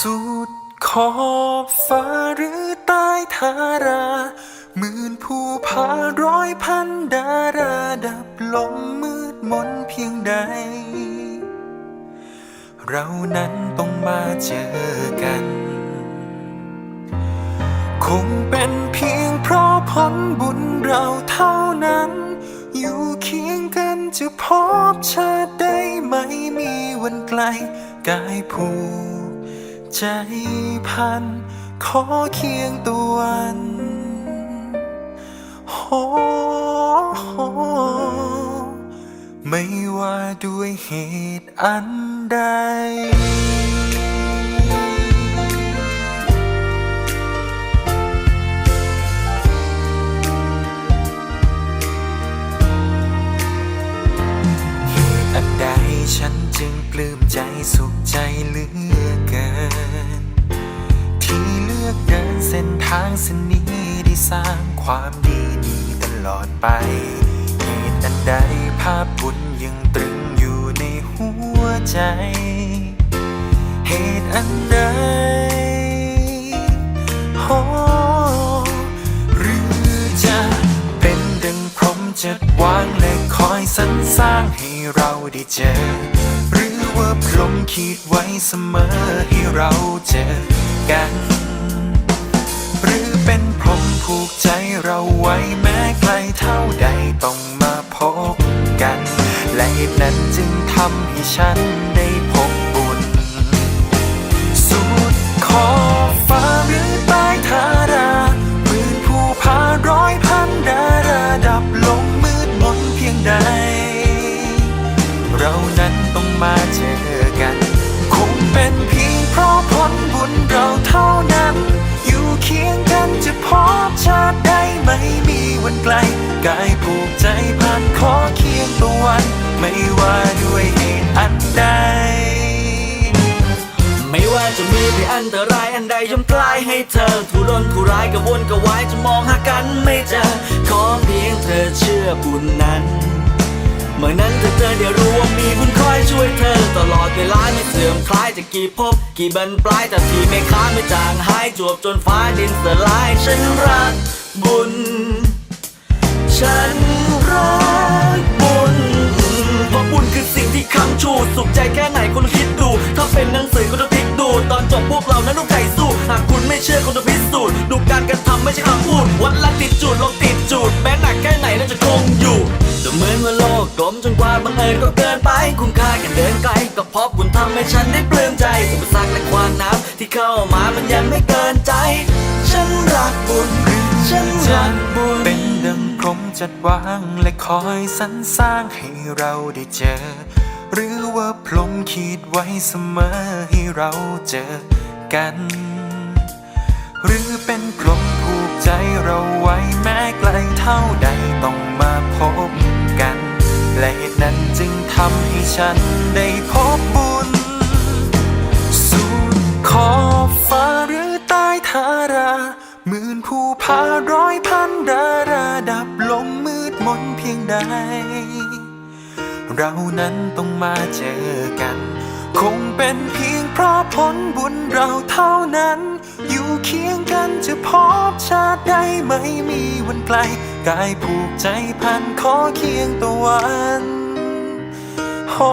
สุดขอบฟ้าหรือใต้ทาราหมื่นภูผาร้อยพันดาราดับลมมืดมนเพียงใด เรานั้นต้องมาเจอกัน คงเป็นเพียงเพราะผลบุญเราเท่านั้น อยู่เคียงกันจะพบชาติได้ไหมมีวันไกลกายผู ใจพัน ขอเคียงตัววันโหโหไม่ว่าด้วยเหตุอันใดเหตุอันใดฉันจึงปลื้มใจสุขใจเหลือเเส้นทางเส้นนี้ได้สร้างความดีนี้ตลอดไปเหตุอันใดภาพบุญยังตรึงอยู่ในหัวใจ เหตุอันใดโอหรือจะเป็นดังพรหมจัดวางและคอยสรรสร้างให้เราได้เจอ หรือว่าพรหมคิดไว้เสมอให้เราเจอกัน ผูกใจเราไว้แม้ไกลเท่าใดต้องมาพบกัน และเหตุนั้นจึงทำให้ฉันได้ วันไกล กายผูกใจพันขอเคียงตัววัน ไม่ว่าด้วยเหตุอันใด ไม่ว่าจะมีภัยอันตรายอันใดย่อมกลายให้เธอทุรนทุรายกระวนกระวายจะมองหากันไม่เจอ ขอเพียงเธอเชื่อบุญนั้นเมื่อนั้นเธอเจอเดี๋ยวรู้ว่ามีบุญคอยช่วยเธอ ตลอดเวลาไม่เสื่อมคลายจะกี่ภพกี่บรรปลายแต่ที่ไม่ค้าไม่จางหายจวบจนฟ้าดินสลายฉันรักบุญ ฉันรักบุญเพราะบุญคือสิ่งที่ค้ำชูสุขใจแค่ไหนคุณคิดดู ถ้าเป็นหนังสือก็ต้องพลิกดู ตอนจบพวกเรานั้นต้องใจสู้ หากคุณไม่เชื่อคุณต้องพิสูจน์ดูการกระทำไม่ใช่คำพูด วัดละติดจุดลงติดจุดแม้หนักแค่ไหนเราจะคงอยู่ดูเหมือนว่าโลกกลมจนกว่าบังเอิญก็เกินไป คุณค่ากันเดินไกลก็เพราะบุญทำให้ฉันได้ปลื้มใจอุปสรรคและความน้ำที่เข้ามามันยังไม่เกินใจ ฉันรักบุญฉันรักบุญ พรมจัดวางและคอยสรรสร้างให้เราได้เจอ หรือว่าพรมคิดไว้เสมอให้เราเจอกัน หรือเป็นพรหมผูกใจเราไว้แม้ไกลเท่าใดต้องมาพบกัน และเหตุนั้นจึงทำให้ฉันได้พบบุญสุดขอบฟ้าหรือใต้ทาราหมื่นภูผาร้อย เรานั้นต้องมาเจอกัน คงเป็นเพียงเพราะผลบุญเราเท่านั้น อยู่เคียงกันจะพบชาติใดไม่มีวันไกล กายผูกใจพันขอเคียงตะวันโอ้